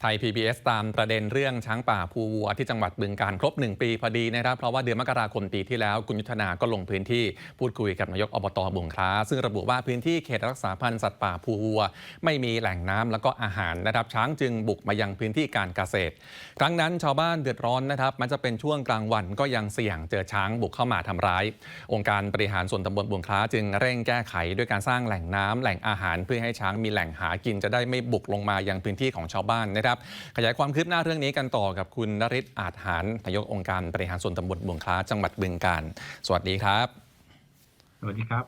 ไทย PBS ตามประเด็นเรื่องช้างป่าภูวัวที่จังหวัดบึงการครบ 1 ปีพอดีนะครับ เพราะว่าเดือนมกราคมปีที่แล้ว คุณยุทธนาก็ลงพื้นที่พูดคุยกับนายกอบตบุงคล้า ซึ่งระบุว่าพื้นที่เขตรักษาพันธุ์สัตว์ป่าภูวัว ไม่มีแหล่งน้ำแล้วก็อาหารนะครับช้างจึงบุกมายังพื้นที่การเกษตร ครั้งนั้นชาวบ้านเดือดร้อนนะครับมันจะเป็นช่วงกลางวันก็ยังเสี่ยงเจอช้างบุกเข้ามาทำร้าย องค์การบริหารส่วนตำบลบุงคล้า จึงเร่งแก้ไขด้วยการสร้างแหล่งน้ำแหล่งอาหารเพื่อให้ช้างมีแหล่งหากินจะได้ไม่บุกลงมายังพื้นที่ของชาวบ้านนะครับ ขยายความคืบหน้าเรื่องนี้กันต่อกับคุณนริศอาจหารนายกองค์การบริหารส่วนตำบลบุงคล้าจังหวัดบึงกาฬสวัสดีครับ สวัสดีครับ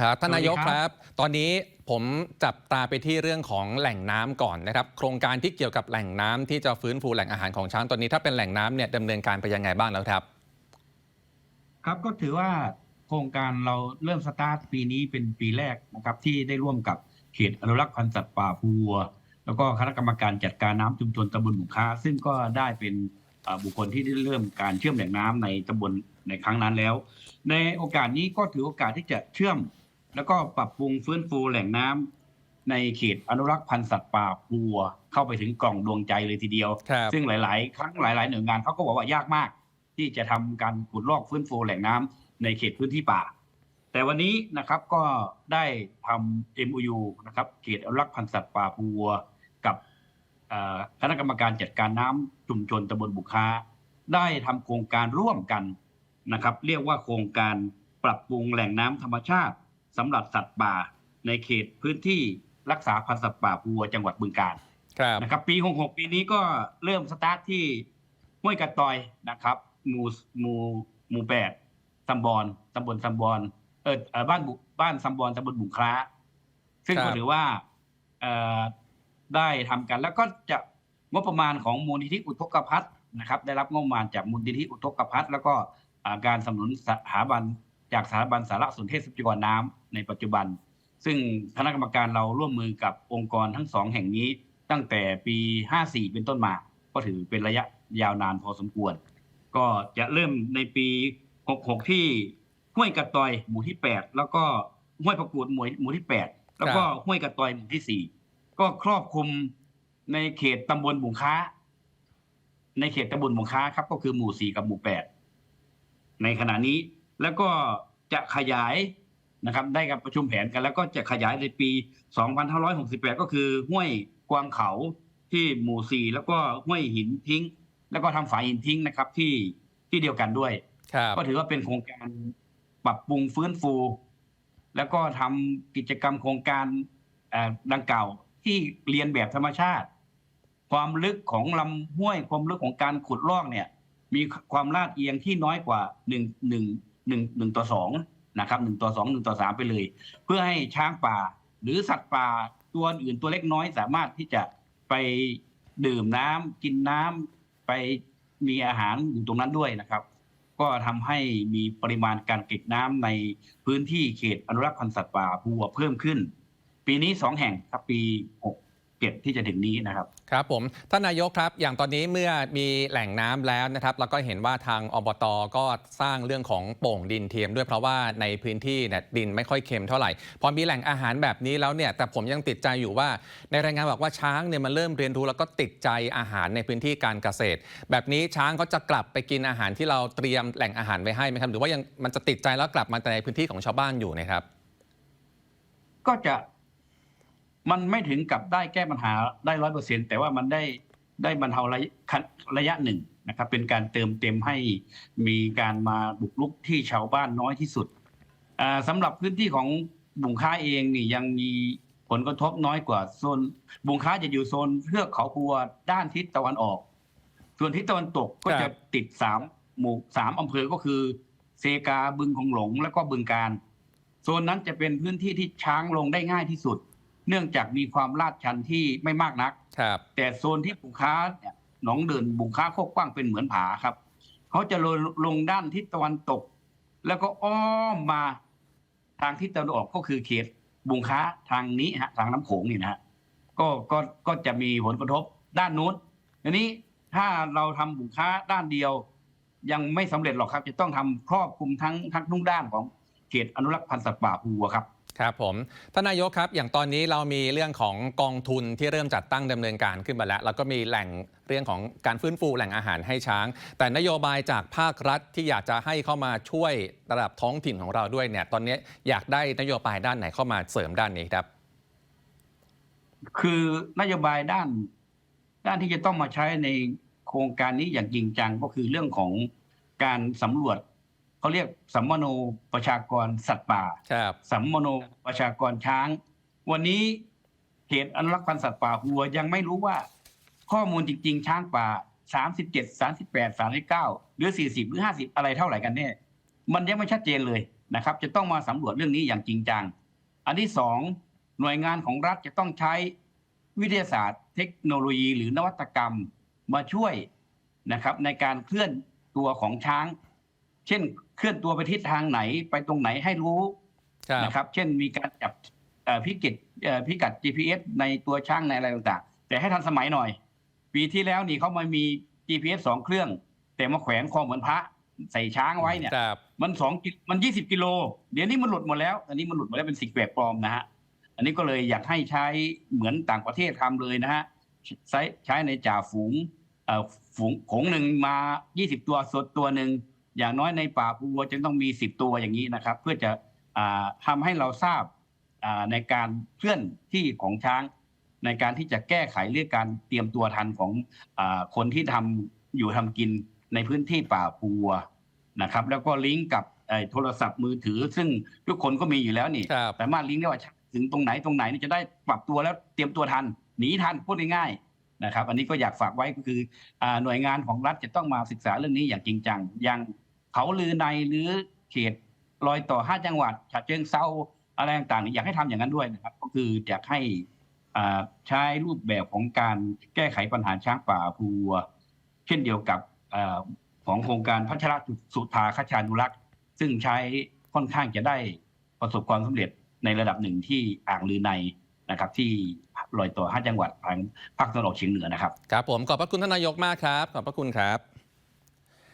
ครับท่านสวัสดีนายกครับครับ ตอนนี้ผมจับตาไปที่เรื่องของแหล่งน้ำก่อนนะครับ โครงการที่เกี่ยวกับแหล่งน้ำที่จะฟื้นฟูแหล่งอาหารของช้างตอนนี้ถ้าเป็นแหล่งน้ำเนี่ยดำเนินการไปยังไงบ้างแล้วครับ ครับก็ถือว่าโครงการเราเริ่มสตาร์ทปีนี้เป็นปีแรกนะครับ ที่ได้ร่วมกับเขตอนุรักษ์พันธุ์สัตว์ป่าภูวัว แล้วก็คณะกรรมการจัดการน้ำชุมชนตำบลหมู่ค้า ซึ่งก็ได้เป็นอ่าบุคคลที่ได้เริ่มการเชื่อมแหล่งน้ำในตำบลในครั้งนั้นแล้ว ในโอกาสนี้ก็ถือโอกาสที่จะเชื่อม แล้วก็ปรับปรุงฟื้นฟูแหล่งน้ำในเขตอนุรักษ์พันธุ์สัตว์ป่าภูวัว เข้าไปถึงกล่องดวงใจเลยทีเดียวครับซึ่งหลาย ๆ ครั้งหลาย ๆ หน่วยงานเขาก็บอกว่ายากมาก ที่จะทำการขุดลอกฟื้นฟูแหล่งน้ำในเขตพื้นที่ป่า แต่วันนี้นะครับก็ได้ทำ MOU นะครับเขตอนุรักษ์พันธุ์สัตว์ป่าภูวัวกับเอ่อ คณะกรรมการจัดการน้ำชุมชนตำบลบุคค้าได้ทำโครงการร่วมกันนะครับ เรียกว่าโครงการปรับปรุงแหล่งน้ำธรรมชาติสำหรับสัตว์ป่า ในเขตพื้นที่รักษาพันธุ์สัตว์ป่าภูวัวจังหวัดบึงกาฬครับนะครับ ปี 66 ปีนี้ก็เริ่มสตาร์ทที่ห้วยกระตอยนะครับหมู่หมู่หมู่แปดตำบลตำบลตำบลเออเอ่อบ้านบุบ้านตำบลตำบลบุงคล้า ซึ่งครัก็บถือว่าเอ่อ ได้ทำกัน แล้วก็จะงบประมาณของมูลนิธิอุทกภัทรนะครับได้รับงบประมาณจากมูลนิธิอุทกภัทรแล้วก็การสนับสนุนสถาบันจากสถาบันสารสนเทศทรัพยากรน้ำในปัจจุบัน ซึ่งคณะกรรมการเราร่วมมือกับองค์กรทั้งสองแห่งนี้ ตั้งแต่ปี 54 เป็นต้นมา ก็ถือเป็นระยะยาวนานพอสมควร ก็จะเริ่มในปี 66 ที่ห้วยกระตอยหมู่ที่ 8 แล้วก็ห้วยประกูดหมู่หมู่ที่ 8 แล้วก็ห้วยกระตอยหมู่ที่ 4 ก็ครอบคลุมในเขตตำบลบุงค้า ในเขตตำบลบุงค้าครับ ก็คือหมู่4กับหมู่8ในขณะนี้แล้วก็จะขยายนะครับ ได้กับประชุมแผนกัน แล้วก็จะขยายในปี 2568 ก็คือห้วยกวางเขาที่หมู่4แล้วก็ห้วยหินทิ้ง แล้วก็ทำฝายหินทิ้งนะครับ ที่ที่เดียวกันด้วยครับก็ถือว่าเป็นโครงการปรับปรุงฟื้นฟู แล้วก็ทำกิจกรรมโครงการเอ่อดังกล่าว ที่เรียนแบบธรรมชาติ ความลึกของลำห้วย ความลึกของการขุดลอกเนี่ย มีความลาดเอียงที่น้อยกว่าหนึ่งหนึ่งหนึ่งหนึ่งต่อสองนะครับหนึ่งต่อสองหนึ่งต่อสามไปเลย เพื่อให้ช้างป่า หรือสัตว์ป่าตัวอื่นตัวเล็กน้อยสามารถที่จะไปดื่มน้ำกินน้ำไปมีอาหารอยู่ตรงนั้นด้วยนะครับ ก็ทำให้มีปริมาณการเก็บน้ำในพื้นที่เขตอนุรักษ์พันธุ์สัตว์ป่าภูวัวเพิ่มขึ้น ปีนี้สองแห่งครับปีหกเจ็ดที่จะถึงนี้นะครับ ครับผมท่านนายกครับ อย่างตอนนี้เมื่อมีแหล่งน้ำแล้วนะครับ แล้วก็เห็นว่าทางอบตก็สร้างเรื่องของโป่งดินเทียมด้วยเพราะว่าในพื้นที่เนี่ยดินไม่ค่อยเค็มเท่าไหร่ พอมีแหล่งอาหารแบบนี้แล้วเนี่ยแต่ผมยังติดใจอยู่ว่า ในรายงานบอกว่าช้างเนี่ยมันเริ่มเรียนรู้แล้วก็ติดใจอาหารในพื้นที่การเกษตร แบบนี้ช้างเขาจะกลับไปกินอาหารที่เราเตรียมแหล่งอาหารไว้ให้ไหมครับหรือว่ายังมันจะติดใจแล้วกลับมาแต่ในพื้นที่ของชาวบ้านอยู่นะครับ ก็จะ มันไม่ถึงกับได้แก้ปัญหาได้ร้อยเปอร์เซ็นแต่ว่ามันได้ได้บรรเทาระยะขั้นระยะหนึ่งนะครับเป็นการเติมเต็มให้มีการมาบุกรุกที่ชาวบ้านน้อยที่สุดอ่าสำหรับพื้นที่ของบุงค้าเองนี่ยังมีผลกระทบน้อยกว่าโซนบุงค้าจะอยู่โซนเทือกเขาพัวด้านทิศตะวันออก ส่วนทิศตะวันตกก็ครัจะบติดสามหมู่สามอำเภอก็คือ เซกาบึงของหลง แล้วก็บึงการโซนนั้นจะเป็นพื้นที่ที่ช้างลงได้ง่ายที่สุด เนื่องจากมีความลาดชันที่ไม่มากนัก ครับ แต่โซนที่บุงค้าเนี่ยหนองเดินบุงค้าโคกกว้างเป็นเหมือนผาครับเขาจะลงลงด้านทิศตะวันตก แล้วก็อ้อมมาทางทิศตะวันออกก็คือเขตบุงค้าทางนี้ฮะทางน้ำโขงนี่นะฮะก็ก็ก็จะมีผลกระทบด้านนู้นทีนี้ถ้าเราทำบุงค้าด้านเดียว ยังไม่สำเร็จหรอกครับ จะต้องทำครอบคลุมทั้งทั้งทุกด้านของเขตอนุรักษ์พันธุ์สัตว์ป่าภูวัวครับ ครับผมท่านนายกครับอย่างตอนนี้เรามีเรื่องของกองทุนที่เริ่มจัดตั้งดำเนินการขึ้นมาแล้ว แล้วก็มีแหล่งเรื่องของการฟื้นฟูแหล่งอาหารให้ช้าง แต่นโยบายจากภาครัฐที่อยากจะให้เข้ามาช่วยระดับท้องถิ่นของเราด้วยเนี่ยตอนนี้อยากได้นโยบายด้านไหนเข้ามาเสริมด้านนี้ครับ คือนโยบายด้าน ด้านที่จะต้องมาใช้ในโครงการนี้อย่างจริงจังก็คือเรื่องของการสำรวจ เขาเรียกสัมมโนประชากรสัตว์ป่าครับสัมมโนประชากรช้าง วันนี้เขตอนุรักษ์พันธุ์สัตว์ป่าหัวยังไม่รู้ว่า ข้อมูลจริง ๆ ช้างป่า37 38 39หรือ40หรือ50อะไรเท่าไหร่กันแน่มันยังไม่ชัดเจนเลยนะครับ จะต้องมาสำรวจเรื่องนี้อย่างจริงจัง อันที่สองหน่วยงานของรัฐจะต้องใช้วิทยาศาสตร์ เทคโนโลยีหรือนวัตกรรมมาช่วยนะครับในการเคลื่อนตัวของช้าง เช่นเคลื่อนตัวไปทิศทางไหนไปตรงไหนให้รู้ครับนะครับ เช่นมีการจับเอ่อพิกัดเอ่อพิกัด GPS ในตัวช่างในอะไรต่างๆ แต่ให้ทันสมัยหน่อย ปีที่แล้วนี่เขามามี GPS สองเครื่อง แต่มาแขวนคอเหมือนพระใส่ช้างไว้เนี่ยครับมันสองกิมันยี่สิบกิโล เดี๋ยวนี้มันหลุดหมดแล้ว อันนี้มันหลุดหมดแล้วเป็นสิ่งแปลกปลอมนะฮะ อันนี้ก็เลยอยากให้ใช้เหมือนต่างประเทศทำเลยนะฮะ ใช้ใช้ในจ่าฝูงเอ่อฝูงผงหนึ่งมา20ตัวสดตัวหนึ่ง อย่างน้อยในป่าปูวัวจะต้องมี 10 ตัวอย่างนี้นะครับ เพื่อจะอ่าทำให้เราทราบอ่าในการเคลื่อนที่ของช้าง ในการที่จะแก้ไขเรื่องการเตรียมตัวทันของอาคนที่ทำอยู่ทำกินในพื้นที่ป่าปูวัวนะครับ แล้วก็ลิงก์กับเอ่อโทรศัพท์มือถือ ซึ่งทุกคนก็มีอยู่แล้วนี่ครับสามารถลิงก์ได้ว่าถึงตรงไหนตรงไหนนี่จะได้ปรับตัวแล้วเตรียมตัวทัน หนีทันพูดง่ายๆนะครับ อันนี้ก็อยากฝากไว้ก็คืออาหน่วยงานของรัฐจะต้องมาศึกษาเรื่องนี้อย่างจริงจังอย่าง เขาลือในหรือเขตรอยต่อห้าจังหวัดฉะเชิงเซาอะไรต่างๆอยากให้ทำอย่างนั้นด้วยนะครับ ก็คืออยากให้ใช้รูปแบบของการแก้ไขปัญหาช้างป่าภูวัว เช่นเดียวกับอของโครงการพัชรสุธาคชานุรักษ์ ซึ่งใช้ค่อนข้างจะได้ประสบความสำเร็จในระดับหนึ่งที่อ่างลือในนะครับ ที่รอยต่อห้าจังหวัดทางภาคตะวันออกเฉียงเหนือนะครับ ครับผมขอบพระคุณท่านนายกมากครับ ขอบพระคุณครับ